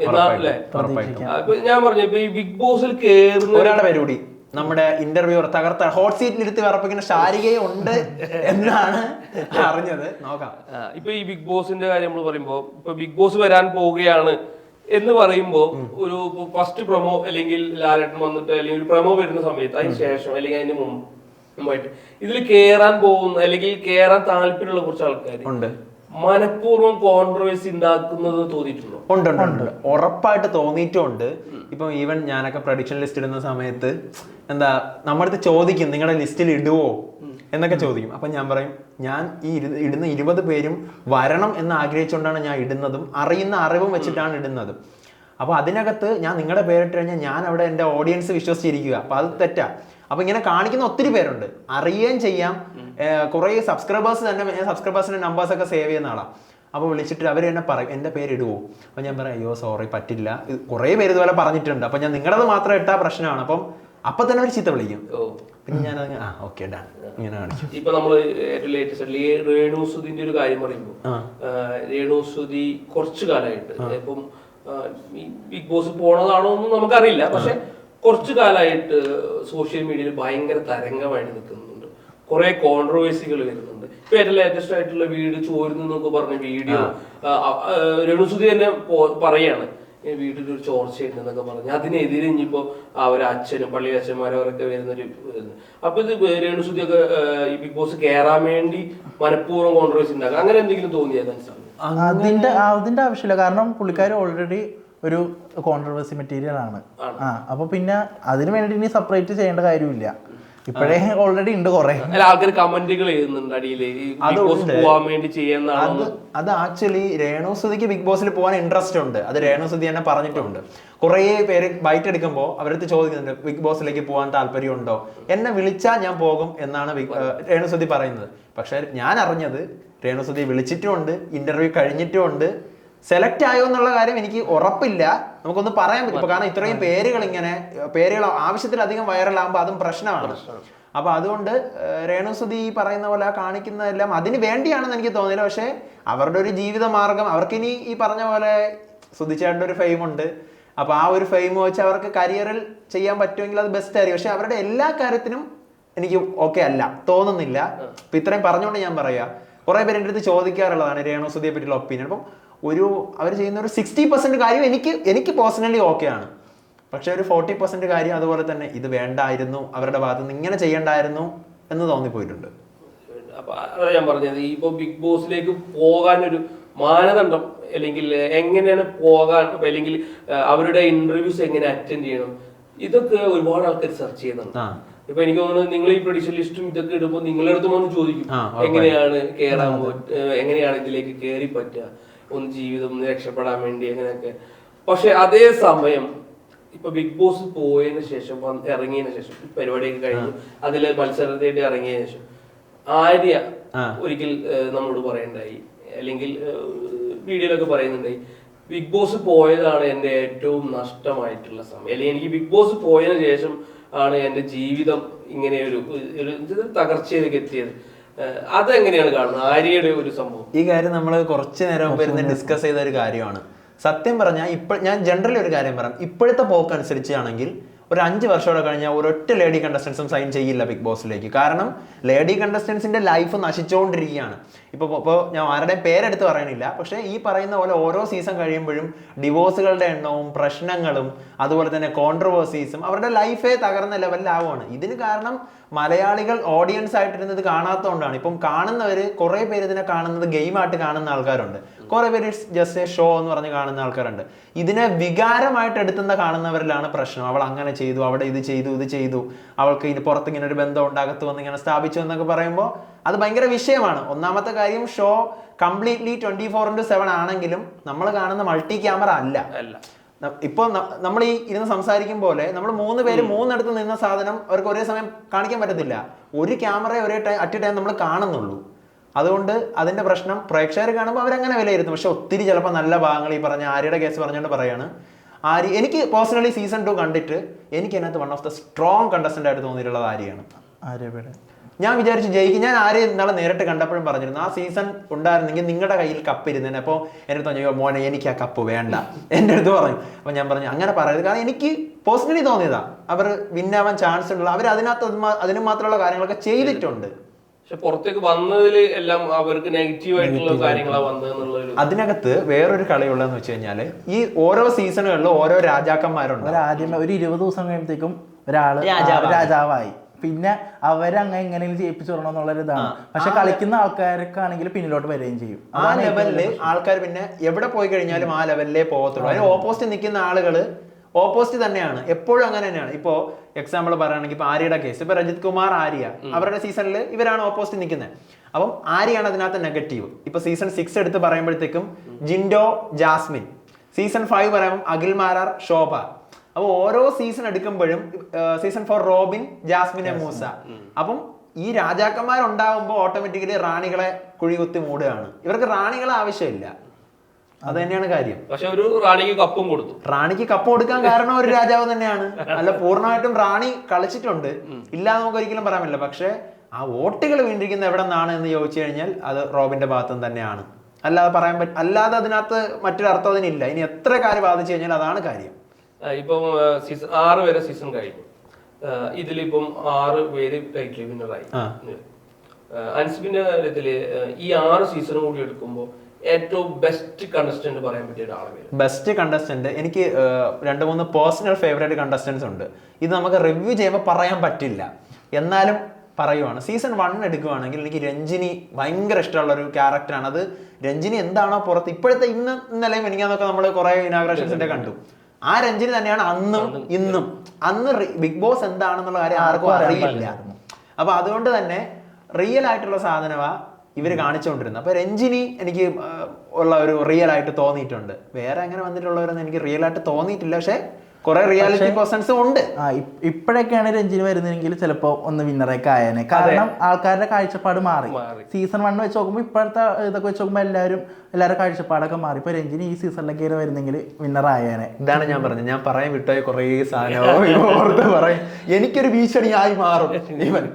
ഞാൻ പറഞ്ഞു ഇപ്പൊ ഈ ബിഗ് ബോസിൽ കേറുന്ന ഒരാളുടെ പേര് കൂടി നമ്മുടെ ഇന്റർവ്യൂ തകർത്ത ഹോട്ട് സീറ്റിൽ ഇരുത്തി വിറപ്പിക്കുന്ന ശാരികയും ഉണ്ട് എന്നാണ് അറിഞ്ഞത്. നോക്കാം. ഇപ്പൊ ഈ ബിഗ് ബോസിന്റെ കാര്യം നമ്മൾ പറയുമ്പോ ഇപ്പൊ ബിഗ് ബോസ് വരാൻ പോവുകയാണ് എന്ന് പറയുമ്പോൾ ഒരു ഫസ്റ്റ് പ്രൊമോ അല്ലെങ്കിൽ ലാലേട്ടൻ വന്നിട്ട് അല്ലെങ്കിൽ ഒരു പ്രൊമോ വരുന്ന സമയത്ത് അതിന് ശേഷം അല്ലെങ്കിൽ അതിന് മുമ്പ് മുമ്പായിട്ട് ഇതിൽ കേറാൻ പോകുന്ന അല്ലെങ്കിൽ കേറാൻ താല്പര്യമുള്ള കുറച്ച് ആൾക്കാർ ഉണ്ട്. മനഃപൂർവം കോൺട്രവേഴ്സി ഉണ്ടാക്കുന്നത് തോന്നിയിട്ടുണ്ടോ? ഉണ്ട് ഉണ്ട് ഉറപ്പായിട്ട് തോന്നിയിട്ടുണ്ട്. ഇപ്പം ഈവൻ ഞാനൊക്കെ പ്രഡിക്ഷൻ ലിസ്റ്റ് ഇടുന്ന സമയത്ത് എന്താ നമ്മുടെ അടുത്ത് ചോദിക്കും നിങ്ങളുടെ ലിസ്റ്റിൽ ഇടുവോ? എന്നൊക്കെ ചോദിക്കും. അപ്പൊ ഞാൻ പറയും ഞാൻ ഈ ഇരു- ഇടുന്ന ഇരുപത് പേരും വരണം എന്ന് ആഗ്രഹിച്ചുകൊണ്ടാണ് ഞാൻ ഇടുന്നതും അറിയുന്ന അറിവും വെച്ചിട്ടാണ് ഇടുന്നത്. അപ്പൊ അതിനകത്ത് ഞാൻ നിങ്ങളുടെ പേരിട്ട് കഴിഞ്ഞാൽ ഞാൻ അവിടെ എന്റെ ഓഡിയൻസ് വിശ്വസിച്ചിരിക്കുക. അപ്പൊ അത് തെറ്റാ. അപ്പോൾ ഇങ്ങനെ കാണിക്കുന്ന ഒത്തിരി പേരുണ്ട്. അറിയുകയും ചെയ്യാം. കുറെ സബ്സ്ക്രൈബേഴ്സ് തന്നെ സബ്സ്ക്രൈബേഴ്സിന്റെ നമ്പേഴ്സ് ഒക്കെ സേവ് ചെയ്യുന്ന ആളാണ് അപ്പോൾ വിളിച്ചിട്ട് അവർ എന്നെ പറയും എന്റെ പേര് ഇടുവോ? അപ്പോൾ ഞാൻ പറയാം അയ്യോ സോറി പറ്റില്ല. കുറെ പേര് ഇതുപോലെ പറഞ്ഞിട്ടുണ്ട്. അപ്പോൾ ഞാൻ നിങ്ങളത് മാത്രം ഇട്ടാൽ പ്രശ്നമാണ്. അപ്പം അപ്പൊ തന്നെ ഒരു ചീത്ത വിളിക്കും. ഓ. പിന്നെ ഞാൻ ആ ഓക്കെ ഡാൻ ഇങ്ങനെ കാണിക്കും ഇപ്പൊ നമ്മൾ ഏറ്റവും ലേറ്റസ്റ്റ് രേണുസുതിന്റെ ഒരു കാര്യം പറയുമ്പോൾ ആ. രേണുസുതി കുറച്ചു കാലമായിട്ട് ഇപ്പം ബിഗ് ബോസ് പോണതാണോ ഒന്നും നമുക്കറിയില്ല. പക്ഷെ കുറച്ചു കാലമായിട്ട് സോഷ്യൽ മീഡിയയിൽ ഭയങ്കര തരംഗമായിട്ട് നിൽക്കുന്നുണ്ട്. കുറെ കോൺട്രവേഴ്സികൾ വരുന്നുണ്ട്. ഇപ്പൊ ഏറ്റവും ലേറ്റസ്റ്റ് ആയിട്ടുള്ള വീട് ചോരുന്നു എന്നൊക്കെ പറഞ്ഞ വീഡിയോ രണുസുതി തന്നെ പറയാണ്. ഒരു ചോർച്ചയുണ്ട് എന്നൊക്കെ പറഞ്ഞു. അതിനെതിരെ ഇനിയിപ്പോ അവരെ അച്ഛനും പള്ളി അച്ഛന്മാരും അവരൊക്കെ വരുന്നൊരു. അപ്പൊ ഇത് രേണുസുതിയൊക്കെ ഈ ബിഗ് ബോസ് കേറാൻ വേണ്ടി മനഃപൂർവം കോൺട്രവേഴ്സി ഉണ്ടാക്കുക അങ്ങനെ എന്തെങ്കിലും തോന്നിയത് അതിന്റെ അതിന്റെ ആവശ്യമില്ല. കാരണം പുള്ളിക്കാർ ഓൾറെഡി ഒരു കോൺട്രവേഴ്സി മെറ്റീരിയൽ ആണ്. ആ അപ്പൊ പിന്നെ അതിന് വേണ്ടി ഇനി സെപ്പറേറ്റ് ചെയ്യേണ്ട കാര്യമില്ല ഇപ്പോഴേ ഓൾറെഡി ഉണ്ട് കുറെ. ആൾക്കാർ കമന്റുകൾ അടിയിൽ. പോവാൻ വേണ്ടി ചെയ്യുന്നതാണ്? അത് ആക്ച്വലി രേണുസുതിക്ക് ബിഗ് ബോസിൽ പോകാൻ ഇൻട്രസ്റ്റ് ഉണ്ട്. അത് രേണുസുതി തന്നെ പറഞ്ഞിട്ടുണ്ട്. കുറേ പേര് ബൈറ്റ് എടുക്കുമ്പോൾ അവരടുത്ത് ചോദിക്കുന്നുണ്ട് ബിഗ് ബോസിലേക്ക് പോകാൻ താല്പര്യമുണ്ടോ എന്നെ വിളിച്ചാൽ ഞാൻ പോകും എന്നാണ് രേണുസുതി പറയുന്നത്. പക്ഷെ ഞാൻ അറിഞ്ഞത് രേണുസുതി വിളിച്ചിട്ടുമുണ്ട് ഇന്റർവ്യൂ കഴിഞ്ഞിട്ടുമുണ്ട് സെലക്ട് ആയോ എന്നുള്ള കാര്യം എനിക്ക് ഉറപ്പില്ല. നമുക്കൊന്ന് പറയാൻ പറ്റും. കാരണം ഇത്രയും പേരുകൾ ഇങ്ങനെ പേരുകൾ ആവശ്യത്തിലധികം വൈറലാകുമ്പോൾ അതും പ്രശ്നമാണ്. അപ്പൊ അതുകൊണ്ട് രേണുസുതി പറയുന്ന പോലെ കാണിക്കുന്നതെല്ലാം അതിന് വേണ്ടിയാണെന്ന് എനിക്ക് തോന്നിയില്ല. പക്ഷെ അവരുടെ ഒരു ജീവിത മാർഗം അവർക്കിനി ഈ പറഞ്ഞ പോലെ സുധിച്ചേട്ടന്റെ ഒരു ഫെയിം ഉണ്ട്. അപ്പൊ ആ ഒരു ഫെയിം വെച്ച് അവർക്ക് കരിയറിൽ ചെയ്യാൻ പറ്റുമെങ്കിൽ അത് ബെസ്റ്റ് ആയിരിക്കും. പക്ഷെ അവരുടെ എല്ലാ കാര്യത്തിനും എനിക്ക് ഓക്കെ അല്ല. തോന്നുന്നില്ല. ഇപ്പൊ ഇത്രയും പറഞ്ഞുകൊണ്ട് ഞാൻ പറയാ. കുറെ പേര് എന്റെ അടുത്ത് ചോദിക്കാറുള്ളതാണ് രേണുസുതിയെ പറ്റിയുള്ള ഒപ്പീനിയൻ അപ്പം ഒരു അവർ ചെയ്യുന്ന ഒരു സിക്സ്റ്റി പെർസെന്റ് കാര്യം എനിക്ക് എനിക്ക് പേഴ്സണലി ഓക്കെ ആണ്. പക്ഷെ ഒരു ഫോർട്ടി പെർസെന്റ് കാര്യം അതുപോലെ തന്നെ ഇത് വേണ്ടായിരുന്നു അവരുടെ ഭാഗത്ത് നിന്ന് ഇങ്ങനെ ചെയ്യണ്ടായിരുന്നു എന്ന് തോന്നിപ്പോയിട്ടുണ്ട്. അപ്പോൾ ഞാൻ പറഞ്ഞത് ഈ ഇപ്പോൾ ബിഗ് ബോസിലേക്ക് പോകാനൊരു മാനദണ്ഡം അല്ലെങ്കിൽ എങ്ങനെയാണ് പോകാൻ അല്ലെങ്കിൽ അവരുടെ ഇന്റർവ്യൂസ് എങ്ങനെ അറ്റൻഡ് ചെയ്യണം ഇതൊക്കെ ഒരുപാട് ആൾക്കാർ സെർച്ച് ചെയ്യുന്നുണ്ട്. ഇപ്പൊ എനിക്ക് തോന്നുന്നു നിങ്ങൾ ഈ പ്രൊഡിഷൻ ലിസ്റ്റും ഇതൊക്കെ ഇടുമ്പോൾ നിങ്ങളുടെ അടുത്ത് വന്ന് ചോദിക്കും എങ്ങനെയാണ് കേറാൻ എങ്ങനെയാണ് ഇതിലേക്ക് കയറി പറ്റുക? ഒന്ന് ജീവിതം ഒന്ന് രക്ഷപ്പെടാൻ വേണ്ടി അങ്ങനെയൊക്കെ. പക്ഷെ അതേ സമയം ഇപ്പൊ ബിഗ് ബോസ് പോയതിന് ശേഷം വന്ന് ഇറങ്ങിയതിനു ശേഷം പരിപാടിയൊക്കെ കഴിഞ്ഞു. അതിൽ മത്സരത്തിനായിട്ട് ഇറങ്ങിയതിന് ശേഷം ആര്യ ഒരിക്കൽ നമ്മളോട് പറയണ്ടായി. അല്ലെങ്കിൽ വീഡിയോയിലൊക്കെ പറയുന്നുണ്ടായി ബിഗ് ബോസ് പോയതാണ് എന്റെ ഏറ്റവും നഷ്ടമായിട്ടുള്ള സമയം. അല്ലെങ്കിൽ എനിക്ക് ബിഗ് ബോസ് പോയതിനു ശേഷം ആണ് എന്റെ ജീവിതം ഇങ്ങനെ ഒരു ഒരു തകർച്ചയിലേക്ക് എത്തിയത്. അതെങ്ങനെയാണ് കാണുന്നത്? ആര്യയുടെ ഒരു സംഭവം. ഈ കാര്യം നമ്മൾ കുറച്ച് നേരം മുമ്പ് ഇരുന്ന് ഡിസ്കസ് ചെയ്ത ഒരു കാര്യമാണ്. സത്യം പറഞ്ഞാൽ ഇപ്പോൾ ഞാൻ ജനറലി ഒരു കാര്യം പറയാം. ഇപ്പോഴത്തെ പോക്ക് അനുസരിച്ചാണെങ്കിൽ ഒരു അഞ്ച് വർഷമോടെ കഴിഞ്ഞാൽ ഒരൊറ്റ ലേഡി കണ്ടസ്റ്റൻസും സൈൻ ചെയ്യില്ല ബിഗ് ബോസിലേക്ക് കാരണം ലേഡി കണ്ടസ്റ്റൻസിന്റെ ലൈഫ് നശിച്ചുകൊണ്ടിരിക്കുകയാണ് ഇപ്പോൾ ഇപ്പോൾ ഞാൻ ആരുടെയും പേരെടുത്ത് പറയണില്ല. പക്ഷേ ഈ പറയുന്ന പോലെ ഓരോ സീസൺ കഴിയുമ്പോഴും ഡിവോഴ്സുകളുടെ എണ്ണവും പ്രശ്നങ്ങളും അതുപോലെ തന്നെ കോൺട്രവേഴ്സീസും അവരുടെ ലൈഫേ തകർന്ന ലെവലിലാവുകയാണ് ഇതിന് കാരണം മലയാളികൾ ഓഡിയൻസ് ആയിട്ടിരുന്നത് കാണാത്തതുകൊണ്ടാണ്. ഇപ്പം കാണുന്നവർ കുറേ പേര് ഇതിനെ കാണുന്നത് ഗെയിമായിട്ട് കാണുന്ന ആൾക്കാരുണ്ട്. കുറേ പേര് ജസ്റ്റ് എ ഷോ എന്ന് പറഞ്ഞ് കാണുന്ന ആൾക്കാരുണ്ട്. ഇതിനെ വികാരമായിട്ട് എടുത്തുന്ന കാണുന്നവരിലാണ് പ്രശ്നം. അവൾ അങ്ങനെ ചെയ്തു അവിടെ ഇത് ചെയ്തു ഇത് ചെയ്തു. അവൾക്ക് ഇനി പുറത്ത് ഇങ്ങനെ ഒരു ബന്ധം ഉണ്ടാകത്തു വന്ന് ഇങ്ങനെ സ്ഥാപിച്ചു എന്നൊക്കെ പറയുമ്പോൾ അത് ഭയങ്കര വിഷയമാണ്. ഒന്നാമത്തെ കാര്യം show completely twenty four into seven ആണെങ്കിലും നമ്മൾ കാണുന്ന മൾട്ടി ക്യാമറ അല്ല. അല്ല ഇപ്പൊ നമ്മൾ ഈ ഇരുന്ന് സംസാരിക്കും പോലെ നമ്മൾ മൂന്ന് പേര് മൂന്നിടത്ത് നിന്ന സാധനം അവർക്ക് ഒരേ സമയം കാണിക്കാൻ പറ്റത്തില്ല. ഒരു ക്യാമറ ഒരേ ടൈം അറ്റ് ടൈം നമ്മൾ കാണുന്നുള്ളൂ. അതുകൊണ്ട് അതിന്റെ പ്രശ്നം പ്രേക്ഷകർ കാണുമ്പോൾ അവരങ്ങനെ വിലയിരുത്തും. പക്ഷെ ഒത്തിരി ചിലപ്പോൾ നല്ല ഭാഗങ്ങൾ ഈ പറഞ്ഞ ആര്യയുടെ കേസ് പറഞ്ഞുകൊണ്ട് പറയാണ്. ആര്യ എനിക്ക് പേഴ്സണലി സീസൺ ടു കണ്ടിട്ട് എനിക്ക് അതിനകത്ത് one of the strong contestant ആയിട്ട് തോന്നിയിട്ടുള്ളത് ആര്യയാണ്. ആര്യയുടെ. ഞാൻ വിചാരിച്ചു ജയിക്കും. ഞാൻ ആരെയും ഇന്നാളെ നേരിട്ട് കണ്ടപ്പോഴും പറഞ്ഞിരുന്നു ആ സീസൺ ഉണ്ടായിരുന്നെങ്കിൽ നിങ്ങളുടെ കയ്യിൽ കപ്പ് ഇരുന്നേനെ. അപ്പോൾ എന്റെ തോന്നി "അയ്യോ, മോനെ എനിക്ക് ആ കപ്പ് വേണ്ട. എന്റെ അടുത്ത് പറഞ്ഞു. അപ്പോൾ ഞാൻ പറഞ്ഞു അങ്ങനെ പറയരുത്. കാരണം എനിക്ക് പേഴ്സണലി തോന്നിയതാണ് അവർ വിന്നാവാൻ ചാൻസ് ഉള്ള അവർ അതിനകത്ത് അത് അതിന് മാത്രമുള്ള കാര്യങ്ങളൊക്കെ ചെയ്തിട്ടുണ്ട്. പക്ഷെ പുറത്തേക്ക് വന്നതിൽ എല്ലാം അവർക്ക് നെഗറ്റീവ് ആയിട്ടുള്ള കാര്യങ്ങളാണ് വന്നതെന്നുള്ളൊരു അതിനകത്ത് വേറൊരു കളിയുള്ളതെന്ന് വെച്ച് കഴിഞ്ഞാൽ ഈ ഓരോ സീസണുകളിലും ഓരോ രാജാക്കന്മാരുണ്ട്? ആദ്യം ഒരു ഇരുപത് ദിവസം കഴിയുമ്പോഴത്തേക്കും ഒരാൾ രാജാവായി. രാജാവായി. പിന്നെ അവരങ്ങനെ എങ്ങനെയും ജയിപ്പിച്ചു വിടണം എന്നുള്ളൊരു ഇതാണ് പക്ഷെ കളിക്കുന്ന ആൾക്കാർക്കാണെങ്കിൽ പിന്നിലോട്ട് വരികയും ചെയ്യും. ആ ലെവലിൽ ആൾക്കാർ പിന്നെ എവിടെ പോയി കഴിഞ്ഞാലും ആ ലെവലിലേ പോകത്തുള്ളൂ. അതിന് ഓപ്പോസിറ്റ് നിൽക്കുന്ന ആളുകൾ ഓപ്പോസിറ്റ് തന്നെയാണ്. എപ്പോഴും അങ്ങനെ തന്നെയാണ്. ഇപ്പോ എക്സാമ്പിൾ പറയുകയാണെങ്കിൽ ഇപ്പൊ ആര്യയുടെ കേസ് ഇപ്പൊ രജിത് കുമാർ ആര്യ. അവരുടെ സീസണിൽ ഇവരാണ് ഓപ്പോസിറ്റ് നിൽക്കുന്നത്. അപ്പം ആര്യാണ് അതിനകത്ത് നെഗറ്റീവ് ഇപ്പൊ സീസൺ സിക്സ് എടുത്ത് പറയുമ്പോഴത്തേക്കും ജിൻഡോ ജാസ്മിൻ. സീസൺ ഫൈവ് പറയുമ്പോൾ അഖിൽ മാരാർ ശോഭ. അപ്പോൾ ഓരോ സീസൺ എടുക്കുമ്പോഴും season four Robin Jasmine Moosa. അപ്പം ഈ രാജാക്കന്മാരുണ്ടാകുമ്പോൾ ഓട്ടോമാറ്റിക്കലി റാണികളെ കുഴികുത്തി മൂടുകയാണ്. ഇവർക്ക് റാണികളെ ആവശ്യമില്ല. അത് തന്നെയാണ് കാര്യം. പക്ഷെ ഒരു റാണിക്ക് കപ്പും കൊടുത്തു. റാണിക്ക് കപ്പ് കൊടുക്കാൻ കാരണം ഒരു രാജാവ് തന്നെയാണ്. അല്ല പൂർണമായിട്ടും റാണി കളിച്ചിട്ടുണ്ട്. ഇല്ല നമുക്ക് ഒരിക്കലും പറയാൻ പറ്റില്ല. പക്ഷെ ആ വോട്ടുകൾ വീണ്ടിരിക്കുന്ന എവിടെ നിന്നാണ് എന്ന് ചോദിച്ചു കഴിഞ്ഞാൽ അത് റോബിന്റെ ഭാഗത്തും തന്നെയാണ്. അല്ലാതെ പറയാൻ പറ്റും അല്ലാതെ അതിനകത്ത് മറ്റൊരു അർത്ഥം അതിനില്ല. ഇനി എത്ര കാര്യം ബാധിച്ചു കഴിഞ്ഞാൽ അതാണ് കാര്യം. ഇപ്പം സീസൺ ആറ് വരെ സീസൺ കഴിഞ്ഞു. ഇതിലിപ്പം ആറ് പേര് ടൈറ്റിൽ വിന്നറായി. അൻസിബിന്റെ കാര്യത്തിൽ ഈ ആറ് സീസൺ കൂടി എടുക്കുമ്പോൾ ഏറ്റവും ബെസ്റ്റ് കണ്ടസ്റ്റന്റ് പറയാൻ പറ്റിയ ഒരാളെ ബെസ്റ്റ് കണ്ടസ്റ്റന്റ് എനിക്ക് രണ്ട് മൂന്ന് പേഴ്സണൽ ഫേവറേറ്റ് കണ്ടസ്റ്റൻസ് ഉണ്ട്. ഇത് നമുക്ക് റിവ്യൂ ചെയ്യുമ്പോൾ പറയാൻ പറ്റില്ല. എന്നാലും പറയുവാണ്. സീസൺ വൺ എടുക്കുവാണെങ്കിൽ എനിക്ക് രഞ്ജിനി ഭയങ്കര ഇഷ്ടമുള്ള ഒരു ക്യാരക്ടറാണ് അത് രഞ്ജിനി എന്താണോ പുറത്ത് ഇപ്പോഴത്തെ ഇന്ന് ഇന്നലെ അതൊക്കെ നമ്മൾ കുറെ ഇനാഗ്രേഷൻസിന്റെ കണ്ടു. ആ രഞ്ജിനി തന്നെയാണ് അന്നും ഇന്നും. അന്ന് ബിഗ് ബോസ് എന്താണെന്നുള്ള കാര്യം ആർക്കും അറിയില്ല. അപ്പൊ അതുകൊണ്ട് തന്നെ റിയൽ ആയിട്ടുള്ള സാധനമാ ഇവർ കാണിച്ചുകൊണ്ടിരുന്നത്. അപ്പോൾ രഞ്ജിനി എനിക്ക് ഉള്ള ഒരു റിയൽ ആയിട്ട് തോന്നിയിട്ടുണ്ട്. വേറെ അങ്ങനെ വന്നിട്ടുള്ളവരൊന്നും എനിക്ക് റിയൽ ആയിട്ട് തോന്നിയിട്ടില്ല. പക്ഷേ കുറെ റിയാലിറ്റി പേഴ്സൺസും ഉണ്ട്. ആ ഇപ്- ഇപ്പോഴൊക്കെയാണ് രഞ്ജിന് വരുന്നതെങ്കിൽ ചിലപ്പോൾ ഒന്ന് വിന്നറൊക്കെ ആയേനെ. കാരണം ആൾക്കാരുടെ കാഴ്ചപ്പാട് മാറി. സീസൺ വൺ വെച്ച് നോക്കുമ്പോൾ ഇപ്പോഴത്തെ ഇതൊക്കെ വെച്ച് നോക്കുമ്പോൾ എല്ലാവരും എല്ലാവരുടെ കാഴ്ചപ്പാടൊക്കെ മാറി. ഇപ്പൊ രഞ്ജിനി ഈ സീസണിലേക്ക് വരുന്നെങ്കിൽ വിന്നർ ആയേനെ. ഇതാണ് ഞാൻ പറഞ്ഞത്. ഞാൻ പറയാൻ വിട്ടോ കുറേ സാധനവും ഓർത്ത് പറയും. എനിക്കൊരു ഭീഷണിയായി മാറും. ഇവൻ.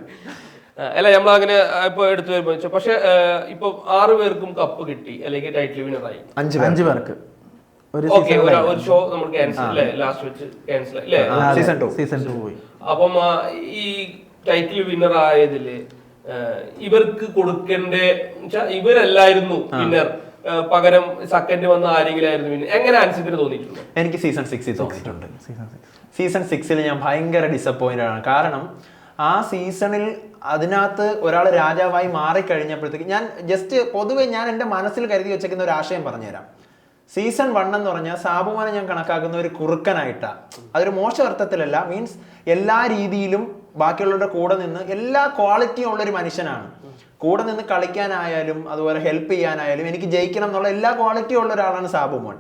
അല്ല നമ്മൾ അങ്ങനെ ഇപ്പൊ എടുത്തു വരുമ്പോ പക്ഷെ ഇപ്പൊ ആറ് പേർക്കും കപ്പ് കിട്ടി അല്ലെങ്കിൽ ടൈറ്റിൽ വിനർ അഞ്ച് അഞ്ച് അഞ്ചു പേർക്ക്. ഒരു ഷോ നമ്മൾ ക്യാൻസൽ അല്ലേ? ലാസ്റ്റ് വെച്ച് ക്യാൻസൽ അല്ലേ? സീസൺ ടു സീസൺ ടു പോയി. അപ്പം ഈ ടൈറ്റിൽ വിന്നർ ആയതിൽ ഇവർക്ക് കൊടുക്കേണ്ട ഇവരല്ലായിരുന്നു വിന്നർ പകരം സെക്കൻഡ് വന്ന ആരെങ്കിലും ആയിരുന്നു എങ്ങനെ ആൻസിപ്പിന് തോന്നിയിട്ടുണ്ട്? എനിക്ക് സീസൺ സിക്സിൽ തോന്നിയിട്ടുണ്ട്. സീസൺ സിക്സ് സീസൺ സിക്സിൽ ഞാൻ ഭയങ്കര ഡിസപ്പോയിന്റഡ് ആണ്. കാരണം ആ സീസണിൽ അതിനകത്ത് ഒരാൾ രാജാവായി മാറിക്കഴിഞ്ഞപ്പോഴത്തേക്ക് ഞാൻ ജസ്റ്റ് പൊതുവെ ഞാൻ എന്റെ മനസ്സിൽ കരുതി വെച്ചേക്കുന്ന ഒരു ആശയം പറഞ്ഞുതരാം. സീസൺ വൺ എന്ന് പറഞ്ഞാൽ സാബുമാനെ ഞാൻ കണക്കാക്കുന്ന ഒരു കുറുക്കനായിട്ടാണ് അതൊരു മോശം അർത്ഥത്തിലല്ല മീൻസ് എല്ലാ രീതിയിലും ബാക്കിയുള്ളവരുടെ കൂടെ നിന്ന് എല്ലാ ക്വാളിറ്റിയും ഉള്ളൊരു മനുഷ്യനാണ്. കൂടെ നിന്ന് കളിക്കാനായാലും അതുപോലെ ഹെൽപ്പ് ചെയ്യാനായാലും എനിക്ക് ജയിക്കണം എന്നുള്ള എല്ലാ ക്വാളിറ്റിയും ഉള്ള ഒരാളാണ് സാബുമോൻ.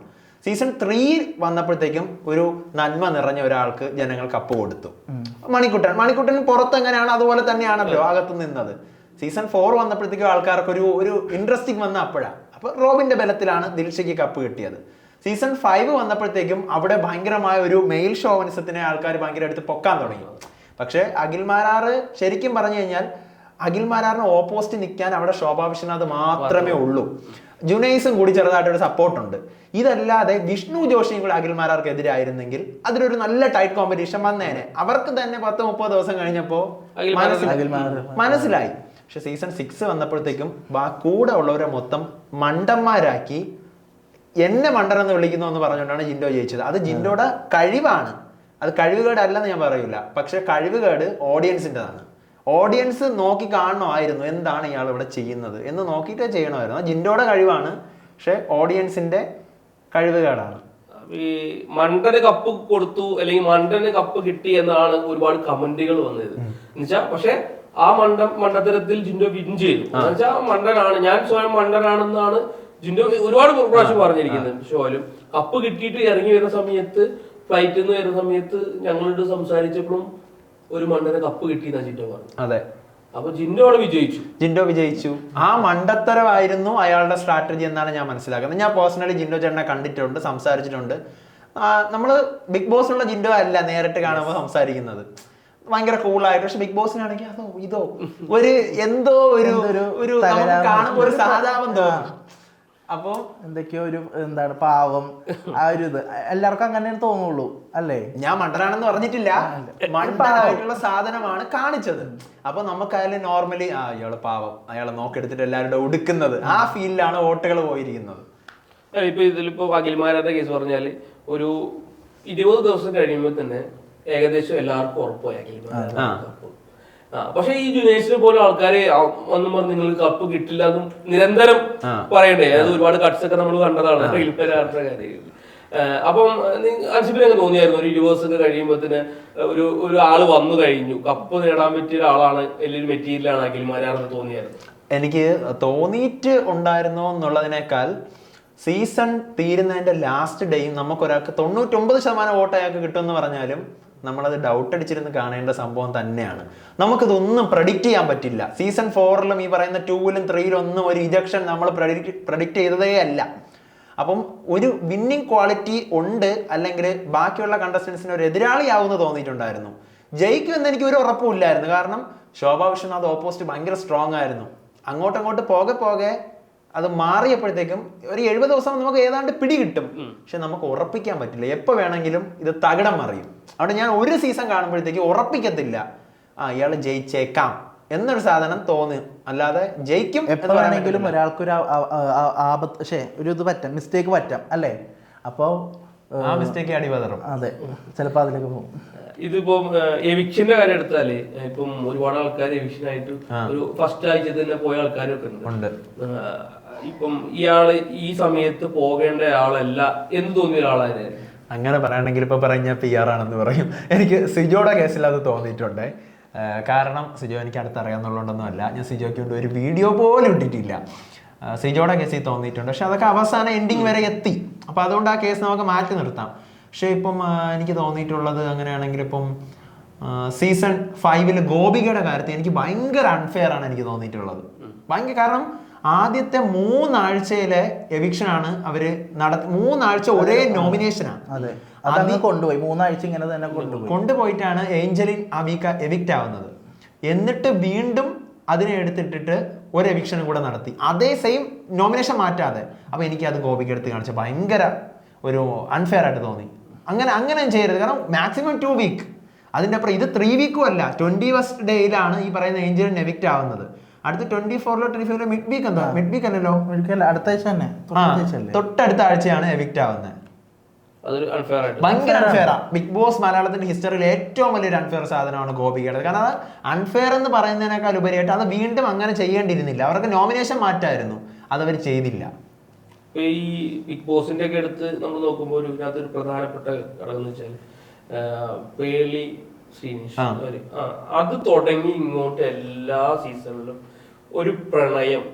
സീസൺ ത്രീ വന്നപ്പോഴത്തേക്കും ഒരു നന്മ നിറഞ്ഞ ഒരാൾക്ക് ജനങ്ങൾ കപ്പ് കൊടുത്തു. മണിക്കുട്ടൻ. മണിക്കുട്ടൻ പുറത്ത് എങ്ങനെയാണ് അതുപോലെ തന്നെയാണല്ലോ അകത്ത് നിന്നത്. സീസൺ ഫോർ വന്നപ്പോഴത്തേക്കും ആൾക്കാർക്ക് ഒരു ഒരു ഇൻട്രസ്റ്റിംഗ് വന്ന അപ്പോഴാണ് അപ്പൊ റോബിന്റെ ബലത്തിലാണ് ദിൽഷയ്ക്ക് കപ്പ് കിട്ടിയത്. സീസൺ ഫൈവ് വന്നപ്പോഴത്തേക്കും അവിടെ ഭയങ്കരമായ ഒരു മെയിൽ ഷോവനിസത്തിനെ ആൾക്കാർ ഭയങ്കര എടുത്ത് പൊക്കാൻ തുടങ്ങി. പക്ഷേ അഖിൽ മാരാറ് ശരിക്കും പറഞ്ഞു കഴിഞ്ഞാൽ അഖിൽ മാരാറിന് ഓപ്പോസിറ്റ് നിൽക്കാൻ അവിടെ ശോഭാ വിശ്വനാഥ് മാത്രമേ ഉള്ളൂ. ജുനൈസും കൂടി ചെറുതായിട്ടൊരു സപ്പോർട്ടുണ്ട് ഇതല്ലാതെ വിഷ്ണു ജോഷിയും കൂടി അഖിൽമാരാർക്കെതിരായിരുന്നെങ്കിൽ അതിലൊരു നല്ല ടൈറ്റ് കോമ്പറ്റീഷൻ വന്നേനെ. അവർക്ക് തന്നെ പത്ത് മുപ്പത് ദിവസം കഴിഞ്ഞപ്പോൾ മനസ്സിലായി. പക്ഷെ സീസൺ സിക്സ് വന്നപ്പോഴത്തേക്കും ബാ കൂടെ ഉള്ളവരെ മൊത്തം മണ്ടന്മാരാക്കി എന്നെ മണ്ടൻ എന്ന് വിളിക്കുന്നു എന്ന് പറഞ്ഞുകൊണ്ടാണ് ജിൻഡോ ജയിച്ചത്. അത് ജിൻഡോയുടെ കഴിവാണ്. അത് കഴിവുകേടല്ലെന്ന് ഞാൻ പറയൂല പക്ഷെ കഴിവുകേട് ഓഡിയൻസിന്റെതാണ് ഓഡിയൻസ് നോക്കി കാണണമായിരുന്നു. എന്താണ് ഇയാൾ ഇവിടെ ചെയ്യുന്നത്? എന്ന് നോക്കിയിട്ടേ ചെയ്യണമായിരുന്നു. അത് ജിൻഡോയുടെ കഴിവാണ്. പക്ഷെ ഓഡിയൻസിന്റെ കഴിവുകേടാണ്. ഈ മണ്ടന് കപ്പ് കൊടുത്തു അല്ലെങ്കിൽ മണ്ടന് കപ്പ് കിട്ടി എന്നാണ് ഒരുപാട് കമന്റുകൾ വന്നത്. എന്നുവെച്ചാ പക്ഷെ ആ മണ്ട മണ്ടത്തരത്തിൽ ജിൻഡോ വിൻ ചെയ്തു. എന്നുവെച്ചാ മണ്ടനാണ്. ഞാൻ സ്വയം മണ്ടനാണെന്നാണ് ജിൻഡോ ഒരുപാട് പ്രാവശ്യം പറഞ്ഞിരിക്കുന്നത്. ഷോയിലും കപ്പ് കിട്ടിയിട്ട് ഇറങ്ങി വരുന്ന സമയത്ത് ഫ്ലൈറ്റിൽ നിന്ന് വരുന്ന സമയത്ത് ഞങ്ങളോട് സംസാരിച്ചപ്പോഴും ഒരു മണ്ടന് കപ്പ് കിട്ടി ജിൻഡോ പറഞ്ഞു അതെ. അപ്പൊ ജിൻഡോ അവിടെ വിജയിച്ചു. ജിൻഡോ വിജയിച്ചു. ആ മണ്ടത്തരമായിരുന്നു അയാളുടെ സ്ട്രാറ്റജി എന്നാണ് ഞാൻ മനസ്സിലാക്കുന്നത്. ഞാൻ പേഴ്സണലി ജിൻഡോ ചേട്ടനെ കണ്ടിട്ടുണ്ട് സംസാരിച്ചിട്ടുണ്ട്. നമ്മൾ ബിഗ് ബോസിലുള്ള ജിൻഡോ അല്ല നേരിട്ട് കാണുമ്പോൾ സംസാരിക്കുന്നത്. ഭയങ്കര കൂളായിട്ട് പക്ഷെ ബിഗ് ബോസിനാണെങ്കിൽ അതോ ഇതോ ഒരു എന്തോ ഒരു ഒരു കാണുമ്പോ കാണുമ്പോൾ ഒരു സഹതാപം തോന്നും. അപ്പോ എന്തൊക്കെയോ ഒരു എന്താണ് പാവം ആ ഒരു ഇത്. എല്ലാവർക്കും അങ്ങനെ തോന്നുള്ളൂ അല്ലേ? ഞാൻ മണ്ടനാണെന്ന് പറഞ്ഞിട്ടില്ല. മണ്ടനായിട്ടുള്ള സാധനമാണ് കാണിച്ചത്. അപ്പൊ നമുക്ക് അതിൽ നോർമലി ആ അയാൾ പാവം. അയാളെ നോക്കെടുത്തിട്ട് എല്ലാവരുടെ ഉടുക്കുന്നത് ആ ഫീലിലാണ് വോട്ടുകൾ പോയിരിക്കുന്നത്. ഇപ്പൊ ഇതിലിപ്പോ വകീൽമാരുടെ കേസ് പറഞ്ഞാൽ ഒരു ഇരുപത് ദിവസം കഴിയുമ്പോൾ തന്നെ ഏകദേശം എല്ലാവർക്കും ഉറപ്പായി അഖിൽമാരുടെ ആ, പക്ഷെ ഈ ജുനേഷിനെ പോലെ ആൾക്കാരെ ഒന്നും പറഞ്ഞ് നിങ്ങൾ കപ്പ് കിട്ടില്ല എന്നും നിരന്തരം. പറയണ്ടേ? അത് ഒരുപാട് കട്ട്സ് ഒക്കെ നമ്മൾ കണ്ടതാണ് അഖിൽമാരുടെ കാര്യം. അപ്പം അൻസിബിന് എങ്ങനെ തോന്നിയായിരുന്നു? ഒരു ഇരുപത് ദിവസം കഴിയുമ്പോഴത്തിന് ഒരു ഒരു ആൾ വന്നു കഴിഞ്ഞു. കപ്പ് നേടാൻ പറ്റിയ ഒരാളാണ് വലിയൊരു മെറ്റീരിയലാണ് അഖിൽമാരാണെന്ന് തോന്നിയായിരുന്നു. എനിക്ക് തോന്നിയിട്ട് ഉണ്ടായിരുന്നോ എന്നുള്ളതിനേക്കാൾ സീസൺ തീരുന്നതിന്റെ ലാസ്റ്റ് ഡേയും നമുക്കൊരാൾക്ക് തൊണ്ണൂറ്റൊമ്പത് ശതമാനം വോട്ട് അയാൾക്ക് കിട്ടുമെന്ന് പറഞ്ഞാലും നമ്മളത് ഡൗട്ട് അടിച്ചിരുന്ന് കാണേണ്ട സംഭവം തന്നെയാണ്. നമുക്കിതൊന്നും പ്രഡിക്റ്റ് ചെയ്യാൻ പറ്റില്ല. സീസൺ ഫോറിലും ഈ പറയുന്ന ടൂവിലും ത്രീയിലും ഒന്നും ഒരു ഇജക്ഷൻ നമ്മൾ പ്രഡിക്റ്റ് പ്രഡിക്റ്റ് ചെയ്തതേ അല്ല. അപ്പം ഒരു വിന്നിങ് ക്വാളിറ്റി ഉണ്ട് അല്ലെങ്കിൽ ബാക്കിയുള്ള കണ്ടസ്റ്റൻസിന് ഒരു എതിരാളിയാവുമെന്ന് തോന്നിയിട്ടുണ്ടായിരുന്നു. ജയിക്കുമെന്ന് എനിക്ക് ഒരു ഉറപ്പുമില്ലായിരുന്നു കാരണം ശോഭാ വിശ്വനാഥ് ഓപ്പോസിറ്റ് ഭയങ്കര സ്ട്രോങ് ആയിരുന്നു. അങ്ങോട്ടങ്ങോട്ട് അങ്ങോട്ട് പോകെ പോകെ അത് മാറിയപ്പോഴത്തേക്കും ഒരു എഴുപത് ദിവസം നമുക്ക് ഏതാണ്ട് പിടി കിട്ടും പക്ഷെ നമുക്ക് ഉറപ്പിക്കാൻ പറ്റില്ല. എപ്പോൾ വേണമെങ്കിലും ഇത് തകിടം മറിയും. അവിടെ ഞാൻ ഒരു സീസൺ കാണുമ്പോഴത്തേക്ക് ഉറപ്പിക്കത്തില്ല. ആ ഇയാൾ ജയിച്ചേക്കാം എന്നൊരു സാധനം തോന്നി. അല്ലാതെ ജയിക്കും എപ്പോ ആ- ആ- ആ- ആപത്ത് പക്ഷേ ഒരു ഇത് പറ്റാം. മിസ്റ്റേക്ക് പറ്റാം അല്ലേ? അപ്പോൾ ആ മിസ്റ്റേക്ക് അടിപതറും അതെ. ചിലപ്പോൾ അതിലേക്ക് പോകും. ഇതിപ്പം എവിക്ഷന്റെ കാര്യം എടുത്താൽ ഇപ്പം ഒരുപാട് ആൾക്കാർ എവിക്ഷനായിട്ട് ഒരു ഫസ്റ്റ് ആഴ്ച തന്നെ പോയ ആൾക്കാരൊക്കെ ഉണ്ട്. ഇപ്പം ഇയാൾ ഈ സമയത്ത് പോകേണ്ട ആളല്ല എന്ന് തോന്നിയ ഒരാളായിരുന്നു അങ്ങനെ പറയുകയാണെങ്കിൽ ഇപ്പൊ പറഞ്ഞ പി ആർ ആണെന്ന് പറയും. എനിക്ക് സിജോയുടെ കേസിൽ അത് തോന്നിയിട്ടുണ്ട്. കാരണം സിജോ എനിക്ക് അടുത്തറിയാന്നുള്ളതൊന്നും അല്ല ഞാൻ സിജോയ്ക്ക് വേണ്ടി ഒരു വീഡിയോ പോലും ഇട്ടിട്ടില്ല. സിജോയുടെ കേസിൽ തോന്നിയിട്ടുണ്ട്. പക്ഷെ അതൊക്കെ അവസാന എൻഡിങ് വരെ എത്തി. അപ്പോൾ അതുകൊണ്ട് ആ കേസ് നമുക്ക് മാറ്റി നിർത്താം. പക്ഷേ ഇപ്പം എനിക്ക് തോന്നിയിട്ടുള്ളത് അങ്ങനെയാണെങ്കിൽ ഇപ്പം സീസൺ ഫൈവിൽ ഗോപികയുടെ കാര്യത്തിൽ എനിക്ക് ഭയങ്കര അൺഫെയർ ആണ് എനിക്ക് തോന്നിയിട്ടുള്ളത്. ഭയങ്കര കാരണം ആദ്യത്തെ മൂന്നാഴ്ചയിലെ എവിക്ഷനാണ് അവർ നടത്തി മൂന്നാഴ്ച ഒരേ നോമിനേഷനാണ് അതെ. അതങ്ങ് കൊണ്ടുപോയി. മൂന്നാഴ്ച ഇങ്ങനെ തന്നെ കൊണ്ടുപോയി. കൊണ്ടുപോയിട്ടാണ് ഏഞ്ചലിൻ അമീക്ക എവിക്റ്റ് ആവുന്നത്. എന്നിട്ട് വീണ്ടും അതിനെ എടുത്തിട്ടിട്ട് ഒരു എവിക്ഷനും കൂടെ നടത്തി. അതേ സെയിം നോമിനേഷൻ മാറ്റാതെ. അപ്പൊ എനിക്ക് അത് ഗോപിക്ക് എടുത്ത് കാണിച്ച ഭയങ്കര ഒരു അൺഫെയർ ആയിട്ട് തോന്നി. അങ്ങനെ അങ്ങനെ ചെയ്യരുത്. കാരണം മാക്സിമം ടു വീക്ക് അതിന്റെ അപ്പുറം ഇത് ത്രീ വീക്കും അല്ല. ട്വന്റി ഫസ്റ്റ് ഡേയിലാണ് ഈ പറയുന്ന ഏഞ്ചലിൻ എവിക്റ്റ് ആവുന്നത്. അടുത്ത ട്വന്റി ഫോറിലോ ട്വന്റി ഫൈവിലോ മിഡ് വീക്ക് എന്താ? മിഡ് വീക്ക് അല്ലല്ലോ. അടുത്ത ആഴ്ച തന്നെ. തൊട്ടടുത്ത ആഴ്ചയാണ് എവിക്റ്റ് ആവുന്നത് അതൊരു അൺഫെയർ ആണ് ഭയങ്കര അൺഫെയർ ബിഗ് ബോസ് മലയാളത്തിന്റെ ഹിസ്റ്ററിയിൽ ഏറ്റവും വലിയൊരു അൺഫെയർ സാധനമാണ് ഗോപികയുടെ കാരണം അത് അൺഫെയർ എന്ന് പറയുന്നതിനേക്കാൾ ഉപരിയായിട്ട് അത് വീണ്ടും അങ്ങനെ ചെയ്യേണ്ടിയിരുന്നില്ല. അവർക്ക് നോമിനേഷൻ മാറ്റായിരുന്നു. അതവർ ചെയ്തില്ല. ഈ ബിഗ് ബോസിന്റെ ഒക്കെ അടുത്ത് നമ്മൾ നോക്കുമ്പോൾ ഒരു ഇതിനകത്തൊരു പ്രധാനപ്പെട്ട ഘടകം എന്ന് വെച്ചാൽ പേളി ശ്രീനിഷ്. അത് തുടങ്ങി ഇങ്ങോട്ട് എല്ലാ സീസണിലും ഒരു പ്രണയം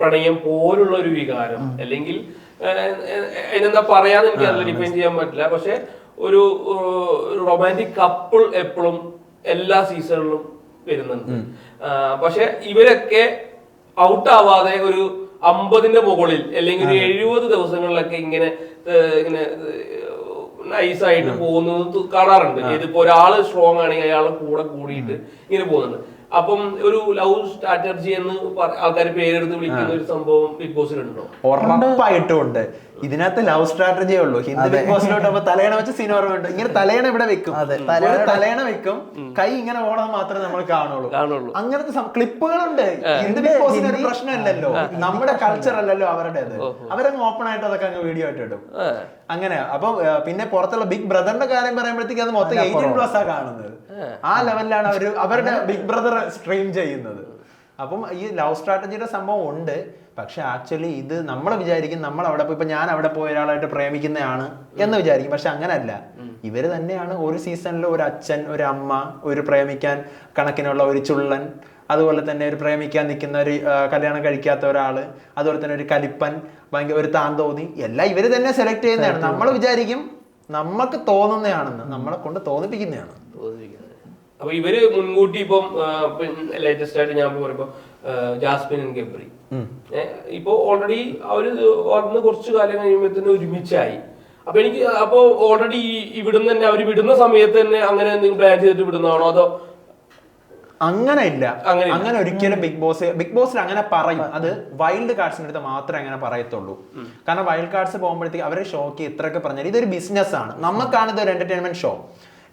പ്രണയം പോലുള്ള ഒരു വികാരം. അല്ലെങ്കിൽ അതിനെന്താ പറയാന്ന് എനിക്ക് അതിൽ ഡിഫൈൻ ചെയ്യാൻ പറ്റില്ല. പക്ഷെ ഒരു റൊമാന്റിക് കപ്പിൾ എപ്പോഴും എല്ലാ സീസണിലും വരുന്നുണ്ട്. പക്ഷെ ഇവരൊക്കെ ഔട്ട് ആവാതെ ഒരു അമ്പതിന്റെ മുകളിൽ അല്ലെങ്കിൽ ഒരു എഴുപത് ദിവസങ്ങളിലൊക്കെ ഇങ്ങനെ ഇങ്ങനെ നൈസായിട്ട് പോകുന്നത് കാണാറുണ്ട്. ഇതിപ്പോ ഒരാൾ സ്ട്രോങ് ആണെങ്കിൽ അയാളെ കൂടെ കൂടിയിട്ട് ഇങ്ങനെ പോകുന്നുണ്ട്. അപ്പം ഒരു ലവ് സ്ട്രാറ്റജി എന്ന് ആൾക്കാർ പേരെടുത്ത് വിളിക്കുന്ന ഒരു സംഭവം ബിഗ് ബോസിലുണ്ടോ ഉറപ്പായിട്ടും ഉണ്ട്. ഇതിനകത്ത് ലവ് സ്ട്രാറ്റജിയേ ഉള്ളൂ. ഹിന്ദി ബിഗ് ബോസിലോട്ട് തലയണ വെച്ച് സീൻ ഓർമ്മയുണ്ട്. ഇങ്ങനെ തലയണ ഇവിടെ വെക്കും. തലയണ വെക്കും. കൈ ഇങ്ങനെ ഓടാൻ മാത്രമേ നമ്മൾ കാണുള്ളൂ. കാണുള്ളൂ. അങ്ങനത്തെ ക്ലിപ്പുകളുണ്ട്. ഹിന്ദി ബിഗ് ബോസിന് ഒരു പ്രശ്നമല്ലല്ലോ. നമ്മുടെ കൾച്ചർ അല്ലല്ലോ അവരുടേത്. അവരങ്ങ് ഓപ്പൺ ആയിട്ട് അതൊക്കെ അങ്ങ് വീഡിയോ ആയിട്ട് ഇടും. അങ്ങനെ. അപ്പൊ പിന്നെ പുറത്തുള്ള ബിഗ് ബ്രദറിന്റെ കാര്യം പറയുമ്പോഴത്തേക്ക് അത് മൊത്തം എയ്റ്റീൻ പ്ലസ് ആ കാണുന്നത്. ആ ലെവലിലാണ് അവർ അവരുടെ ബിഗ് ബ്രദർ സ്ട്രീം ചെയ്യുന്നത്. അപ്പം ഈ ലവ് സ്ട്രാറ്റജിയുടെ സംഭവം ഉണ്ട്. പക്ഷെ ആക്ച്വലി ഇത് നമ്മൾ വിചാരിക്കും നമ്മൾ അവിടെ പോയി ഇപ്പൊ ഞാൻ അവിടെ പോയ ഒരാളായിട്ട് പ്രേമിക്കുന്നതാണ് എന്ന് വിചാരിക്കും. പക്ഷെ അങ്ങനല്ല. ഇവർ തന്നെയാണ് ഒരു സീസണിൽ ഒരു അച്ഛൻ ഒരു അമ്മ ഒരു പ്രേമിക്കാൻ കണക്കിനുള്ള ഒരു ചുള്ളൻ അതുപോലെ തന്നെ ഒരു പ്രേമിക്കാൻ നിൽക്കുന്ന ഒരു കല്യാണം കഴിക്കാത്ത ഒരാൾ അതുപോലെ തന്നെ ഒരു കലിപ്പൻ ഭയങ്കര ഒരു താൻ തോന്നി എല്ലാം ഇവർ തന്നെ സെലക്ട് ചെയ്യുന്നതാണ്. നമ്മൾ വിചാരിക്കും നമുക്ക് തോന്നുന്നതാണെന്ന് നമ്മളെ കൊണ്ട് തോന്നിപ്പിക്കുന്നതാണ്. തോന്നിയിരിക്കുന്നത് അപ്പൊ ഇവർ മുൻകൂട്ടി ഇപ്പം ലേറ്റസ്റ്റ് ആയിട്ട് ഞാൻ പറയുമ്പോ ജാസ്മിൻ ആൻഡ് ഗബ്രി. ഇപ്പൊ ഓൾറെഡി അവർ വന്ന് കുറച്ചു കാലം കഴിയുമ്പോഴത്തേന് ഒരുമിച്ചായി. അപ്പൊ എനിക്ക് അപ്പൊ ഓൾറെഡി ഇവിടുന്ന് തന്നെ അവർ വിടുന്ന സമയത്ത് തന്നെ അങ്ങനെ എന്തെങ്കിലും പ്ലാൻ ചെയ്തിട്ട് വിടുന്നതാണോ? അതോ അങ്ങനെ ഇല്ല. അങ്ങനെ ഒരിക്കലും ബിഗ് ബോസ് ബിഗ് ബോസിൽ അങ്ങനെ പറയും. അത് വൈൽഡ് കാർഡ്സിന്റെ അടുത്ത് മാത്രമേ അങ്ങനെ പറയത്തുള്ളൂ. കാരണം വൈൽഡ് കാർഡ്സ് പോകുമ്പോഴത്തേക്ക് അവരെ ഷോക്ക് ഇത്രയൊക്കെ പറഞ്ഞാൽ ഇതൊരു ബിസിനസ് ആണ്. നമുക്കാണ് ഒരു എന്റർടൈൻമെന്റ് ഷോ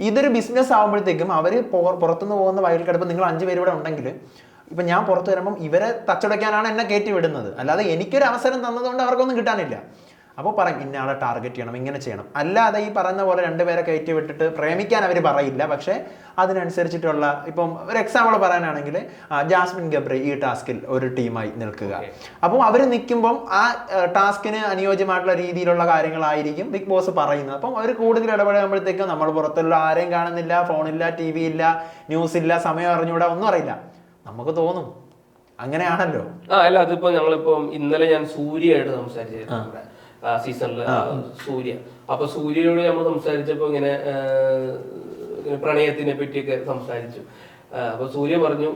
ഇതൊരു ബിസിനസ് ആകുമ്പോഴത്തേക്കും അവർ പുറത്തുനിന്ന് പോകുന്ന വയൽ കിടപ്പ് നിങ്ങൾ അഞ്ചു പേര് ഇവിടെ ഉണ്ടെങ്കിൽ ഇപ്പൊ ഞാൻ പുറത്ത് വരുമ്പം ഇവരെ തച്ചടയ്ക്കാനാണ് എന്നെ കയറ്റി വിടുന്നത്. അല്ലാതെ എനിക്കൊരു അവസരം തന്നതുകൊണ്ട് അവർക്കൊന്നും കിട്ടാനില്ല. അപ്പോൾ പറയും ഇന്ന ആളെ ടാർഗറ്റ് ചെയ്യണം ഇങ്ങനെ ചെയ്യണം. അല്ലാതെ ഈ പറയുന്ന പോലെ രണ്ടുപേരെ കയറ്റി വിട്ടിട്ട് പ്രേമിക്കാൻ അവർ പറയില്ല. പക്ഷേ അതിനനുസരിച്ചിട്ടുള്ള ഇപ്പം ഒരു എക്സാമ്പിൾ പറയാനാണെങ്കിൽ ജാസ്മിൻ ഗബ്രി ഈ ടാസ്കിൽ ഒരു ടീമായി നിൽക്കുക. അപ്പം അവർ നിൽക്കുമ്പം ആ ടാസ്കിന് അനുയോജ്യമായിട്ടുള്ള രീതിയിലുള്ള കാര്യങ്ങളായിരിക്കും ബിഗ് ബോസ് പറയുന്നത്. അപ്പം അവർ കൂടുതൽ ഇടപെടുമ്പോഴത്തേക്കും നമ്മൾ പുറത്തുള്ള ആരെയും കാണുന്നില്ല ഫോണില്ല ടി വി ഇല്ല ന്യൂസ് ഇല്ല സമയം അറിഞ്ഞൂടാ ഒന്നും അറിയില്ല. നമുക്ക് തോന്നും. അങ്ങനെയാണല്ലോ. ആ അല്ല അതിപ്പോ ഞങ്ങളിപ്പം ഇന്നലെ ഞാൻ സൂര്യയായിട്ട് സംസാരിച്ചിരുന്നു സീസണിൽ സൂര്യ. അപ്പൊ സൂര്യനോട് നമ്മൾ സംസാരിച്ചപ്പോ ഇങ്ങനെ പ്രണയത്തിനെ പറ്റിയൊക്കെ സംസാരിച്ചു. അപ്പൊ സൂര്യ പറഞ്ഞു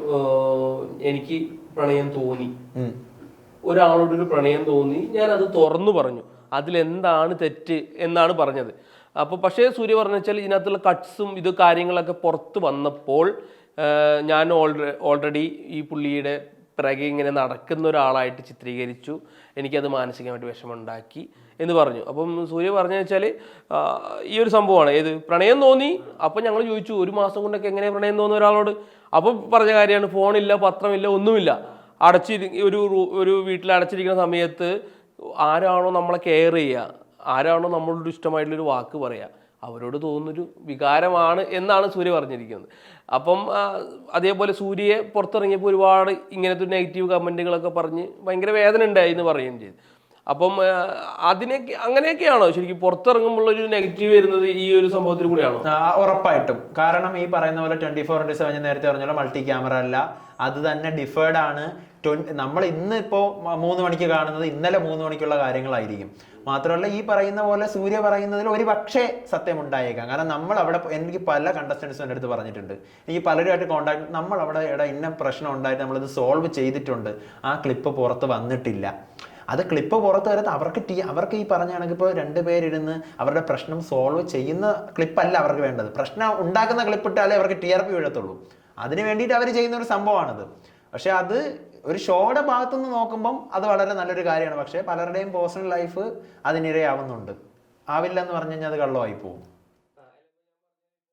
എനിക്ക് പ്രണയം തോന്നി. ഒരാളോടൊരു പ്രണയം തോന്നി. ഞാൻ അത് തുറന്നു പറഞ്ഞു. അതിലെന്താണ് തെറ്റ് എന്നാണ് പറഞ്ഞത്. അപ്പോൾ പക്ഷേ സൂര്യ പറഞ്ഞു വെച്ചാൽ ഇതിനകത്തുള്ള കട്ട്സും ഇത് കാര്യങ്ങളൊക്കെ പുറത്ത് വന്നപ്പോൾ ഞാൻ ഓൾറെഡി ഈ പുള്ളിയുടെ പിറകെ ഇങ്ങനെ നടക്കുന്ന ഒരാളായിട്ട് ചിത്രീകരിച്ചു. എനിക്കത് മാനസികമായിട്ട് വിഷമമുണ്ടാക്കി എന്ന് പറഞ്ഞു. അപ്പം സൂര്യ പറഞ്ഞു വെച്ചാൽ ഈ ഒരു സംഭവമാണ്. ഏത്? പ്രണയം തോന്നി അപ്പം ഞങ്ങൾ ചോദിച്ചു ഒരു മാസം കൊണ്ടൊക്കെ എങ്ങനെ പ്രണയം തോന്നുന്ന ഒരാളോട്? അപ്പം പറഞ്ഞ കാര്യമാണ് ഫോണില്ല പത്രമില്ല ഒന്നുമില്ല. അടച്ചി ഒരു ഒരു വീട്ടിൽ അടച്ചിരിക്കുന്ന സമയത്ത് ആരാണോ നമ്മളെ കെയർ ചെയ്യുക ആരാണോ നമ്മളോട് ഇഷ്ടമായിട്ടുള്ളൊരു വാക്ക് പറയുക അവരോട് തോന്നുന്നൊരു വികാരമാണ് എന്നാണ് സൂര്യ പറഞ്ഞിരിക്കുന്നത്. അപ്പം അതേപോലെ സൂര്യയെ പുറത്തിറങ്ങിയപ്പോൾ ഒരുപാട് ഇങ്ങനത്തെ നെഗറ്റീവ് കമന്റുകളൊക്കെ പറഞ്ഞ് ഭയങ്കര വേദന ഉണ്ടായി എന്ന് പറയുകയും ചെയ്തു. അപ്പം അതിനെ അതിനൊക്കെ അങ്ങനെയൊക്കെയാണോ? ശരിക്കും പുറത്തിറങ്ങുമ്പോൾ ഒരു നെഗറ്റീവ് വരുന്നത് ഈ ഒരു സംഭവത്തിൽ കൂടിയാണോ? ഉറപ്പായിട്ടും. കാരണം ഈ പറയുന്ന പോലെ ട്വന്റി ഫോർ ഇന്റു സെവൻ നേരത്തെ പറഞ്ഞ മൾട്ടി ക്യാമറ അല്ല. അത് തന്നെ ഡിഫേർഡ് ആണ്. നമ്മൾ ഇന്ന് ഇപ്പോൾ മൂന്ന് മണിക്ക് കാണുന്നത് ഇന്നലെ മൂന്ന് മണിക്കുള്ള കാര്യങ്ങളായിരിക്കും. മാത്രമല്ല ഈ പറയുന്ന പോലെ സൂര്യ പറയുന്നതിൽ ഒരു പക്ഷേ സത്യമുണ്ടായേക്കാം. കാരണം നമ്മൾ അവിടെ എനിക്ക് പല കണ്ടസ്റ്റൻസും എന്റെ അടുത്ത് പറഞ്ഞിട്ടുണ്ട്. എനിക്ക് പലരുമായിട്ട് കോൺടാക്ട് നമ്മൾ അവിടെ ഇട ഇന്ന പ്രശ്നം ഉണ്ടായിട്ട് നമ്മളിത് സോൾവ് ചെയ്തിട്ടുണ്ട്. ആ ക്ലിപ്പ് പുറത്ത് വന്നിട്ടില്ല. അത് ക്ലിപ്പ് പുറത്ത് വരത്ത് അവർക്ക് ടീ അവർക്ക് ഈ പറഞ്ഞ കണക്ക് ഇപ്പോൾ രണ്ടുപേരിരുന്ന് അവരുടെ പ്രശ്നം സോൾവ് ചെയ്യുന്ന ക്ലിപ്പല്ല അവർക്ക് വേണ്ടത്. പ്രശ്നം ഉണ്ടാക്കുന്ന ക്ലിപ്പ് ഇട്ടാലേ അവർക്ക് ടി ആർ പി വീഴത്തുള്ളൂ. അതിന് വേണ്ടിയിട്ട് അവർ ചെയ്യുന്ന ഒരു സംഭവമാണത്. പക്ഷേ അത് ഒരു ഷോയുടെ ഭാഗത്തുനിന്ന് നോക്കുമ്പം അത് വളരെ നല്ലൊരു കാര്യമാണ്. പക്ഷേ പലരുടെയും പേഴ്സണൽ ലൈഫ് അതിനിരയാവുന്നുണ്ട്. ആവില്ല എന്ന് പറഞ്ഞു കഴിഞ്ഞാൽ അത് കള്ളമായി പോകും